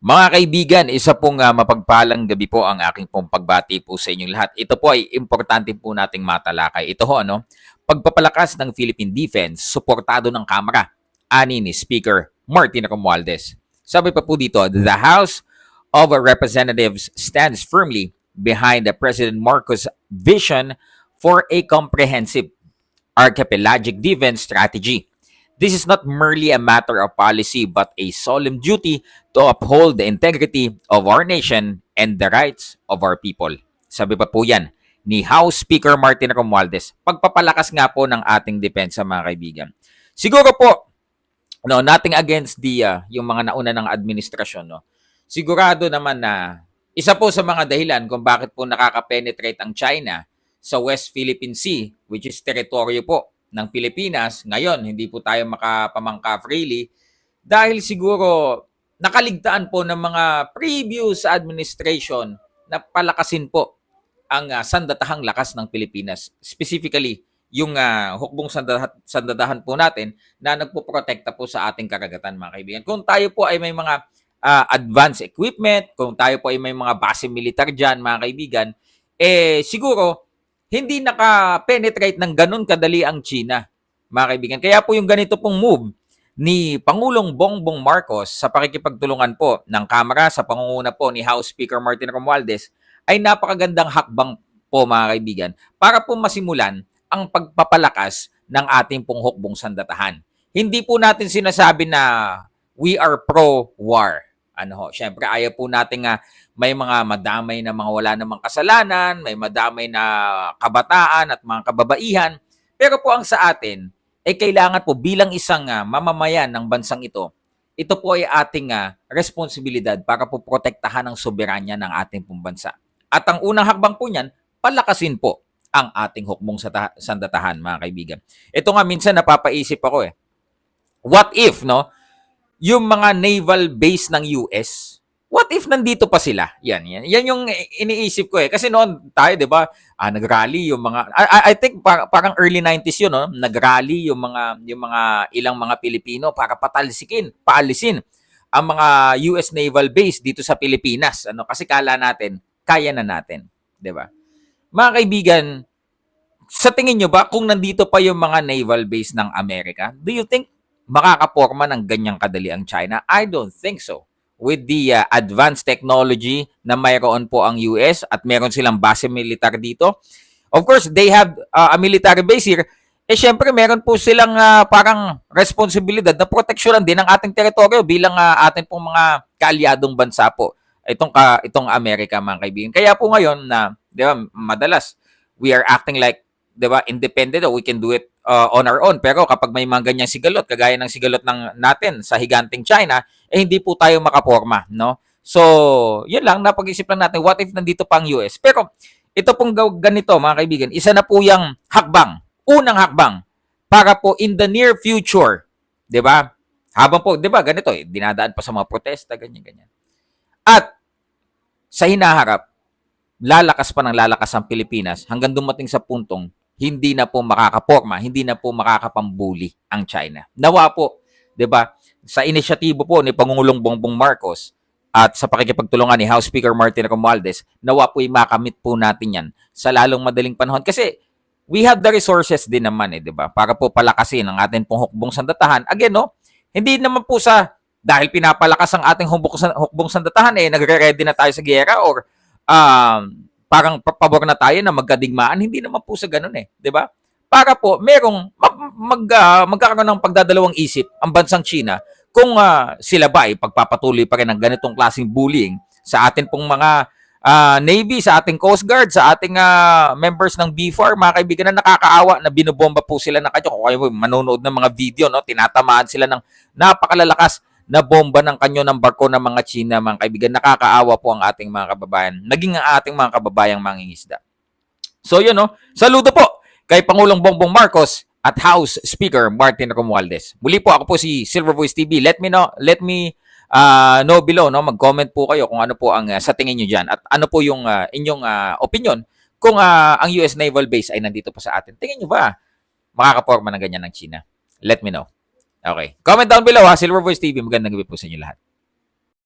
Mga kaibigan, isa pong ah, mapagpalang gabi po ang aking pong pagbati po sa inyong lahat. Ito po ay importante po nating matalakay. Ito ho, ano, pagpapalakas ng Philippine Defense, suportado ng Kamara, ani ni Speaker Martin Romualdez. Sabi pa po dito, the House of Representatives stands firmly behind the President Marcos' vision for a comprehensive archipelagic defense strategy. This is not merely a matter of policy but a solemn duty to uphold the integrity of our nation and the rights of our people. Sabi pa po yan ni House Speaker Martin Romualdez. Pagpapalakas nga po ng ating depensa mga kaibigan. Siguro po, no, nothing against the, uh, yung mga nauna ng administrasyon. No? Sigurado naman na isa po sa mga dahilan kung bakit po nakaka-penetrate ang China sa West Philippine Sea, which is teritoryo po ng Pilipinas, ngayon hindi po tayo makapamangka freely dahil siguro nakaligtaan po ng mga previous administration na palakasin po ang uh, sandatahang lakas ng Pilipinas. Specifically, yung uh, hukbong sandahan, sandatahan po natin na nagpoprotekta po sa ating karagatan mga kaibigan. Kung tayo po ay may mga uh, advanced equipment, kung tayo po ay may mga base militar dyan mga kaibigan, eh siguro hindi naka-penetrate ng ganun kadali ang China, mga kaibigan. Kaya po yung ganito pong move ni Pangulong Bongbong Marcos sa pakikipagtulungan po ng Kamara sa pangunguna po ni House Speaker Martin Romualdez ay napakagandang hakbang po mga kaibigan para po masimulan ang pagpapalakas ng ating pong hukbong sandatahan. Hindi po natin sinasabi na we are pro-war. Ano ho, syempre ayaw po natin nga may mga madamay na mga wala namang kasalanan, may madamay na kabataan at mga kababaihan. Pero po ang sa atin, ay kailangan po bilang isang uh, mamamayan ng bansang ito, ito po ay ating uh, responsibilidad para po protektahan ang soberanya ng ating pong bansa. At ang unang hakbang po niyan, palakasin po ang ating hukbong sandatahan, mga kaibigan. Ito nga minsan napapaisip ako eh. What if, no? Yung mga naval base ng US, what if nandito pa sila? Yan, yan. Yan yung iniisip ko eh. Kasi noon tayo, 'di ba? Ah, nagrally yung mga I, I think par, parang early 90s 'yun, no? Nagrally yung mga yung mga ilang mga Pilipino para patalsikin, paalisin ang mga US naval base dito sa Pilipinas. Ano? Kasi kala natin kaya na natin, 'di ba? Mga kaibigan, sa tingin nyo ba kung nandito pa yung mga naval base ng Amerika, do you think makakaporma ng ganyang kadali ang China? I don't think so with the uh, advanced technology na mayroon po ang US at meron silang base militar dito. Of course, they have uh, a military base here. Eh syempre meron po silang uh, parang responsibilidad na proteksyonan din ng ating teritoryo bilang uh, ating pong mga kaalyadong bansa po. Itong ka, itong Amerika mga kaibigan. Kaya po ngayon na, 'di ba, madalas we are acting like 'di ba, independent we can do it uh, on our own. Pero kapag may mga ganyang sigalot, kagaya ng sigalot ng natin sa higanting China, eh hindi po tayo makaporma, no? So, yun lang, napag-isip lang natin, what if nandito pa ang US? Pero, ito pong ganito, mga kaibigan, isa na po yung hakbang, unang hakbang, para po in the near future, di ba? Habang po, di ba, ganito, eh, dinadaan pa sa mga protesta, ganyan, ganyan. At, sa hinaharap, lalakas pa ng lalakas ang Pilipinas hanggang dumating sa puntong hindi na po makakaporma, hindi na po makakapambuli ang China. Nawa po, 'di ba? Sa inisyatibo po ni Pangulong Bongbong Marcos at sa pakikipagtulungan ni House Speaker Martin Romualdez, nawa po ay makamit po natin 'yan sa lalong madaling panahon kasi we have the resources din naman eh, 'di ba? Para po palakasin ang ating pong hukbong sandatahan. Again, no, hindi naman po sa dahil pinapalakas ang ating hukbong, hukbong sandatahan eh nagre-ready na tayo sa giyera or um, parang pabor na tayo na magkadigmaan. Hindi naman po sa ganun eh, 'di ba? Para po merong mag, uh, magkakaroon ng pagdadalawang isip ang bansang China kung uh, sila ba ay pagpapatuloy pa rin ng ganitong klaseng bullying sa atin pong mga uh, Navy, sa ating Coast Guard, sa ating uh, members ng B4, mga kaibigan na nakakaawa na binobomba po sila ng kadyo. Kung kayo manonood ng mga video, no, tinatamaan sila ng napakalalakas na bomba ng kanyo ng barko ng mga China, mga kaibigan. Nakakaawa po ang ating mga kababayan. Naging ang ating mga kababayang mangingisda. So yun, no? Saludo po kay Pangulong Bongbong Marcos at House Speaker Martin Romualdez. Muli po ako po si Silver Voice TV. Let me know, let me uh, know below, no? Mag-comment po kayo kung ano po ang uh, sa tingin niyo diyan at ano po yung uh, inyong uh, opinion kung uh, ang US Naval Base ay nandito pa sa atin. Tingin niyo ba makakaporma ng ganyan ng China? Let me know. Okay. Comment down below ha, Silver Voice TV. Magandang gabi po sa inyo lahat.